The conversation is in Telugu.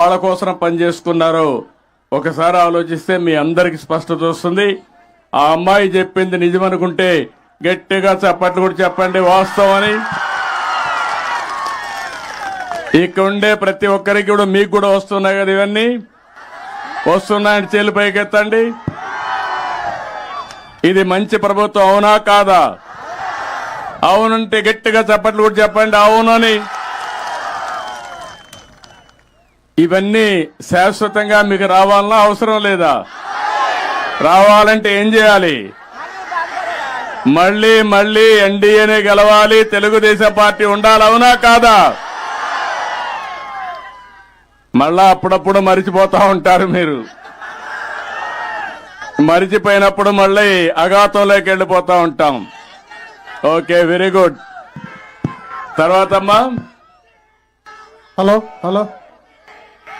వాళ్ళ కోసం పనిచేసుకున్నారో ఒకసారి ఆలోచిస్తే మీ అందరికి స్పష్టత వస్తుంది. ఆ అమ్మాయి చెప్పింది నిజమనుకుంటే గట్టిగా చప్పట్లు కూడా చెప్పండి వాస్తవం అని ఇక్కడ ఉండే ప్రతి ఒక్కరికి కూడా మీకు కూడా వస్తున్నాయి కదా ఇవన్నీ. వస్తున్నాయని చేలు పైకెత్తండి. ఇది మంచి ప్రభుత్వం అవునా కాదా? అవునంటే గట్టిగా చప్పట్లు కూడా చెప్పండి అవును ఇవన్నీ శాశ్వతంగా మీకు రావాలన్నా అవసరం లేదా? రావాలంటే ఏం చేయాలి? మళ్ళీ మళ్ళీ ఎన్డీఏనే గెలవాలి తెలుగుదేశం పార్టీ ఉండాలి అవునా కాదా? మళ్ళా అప్పుడప్పుడు మరిచిపోతా ఉంటారు మీరు. మరిచిపోయినప్పుడు మళ్ళీ అఘాతంలోకి వెళ్ళిపోతా ఉంటాం. Okay very good. తర్వాతమ్మా hello hello.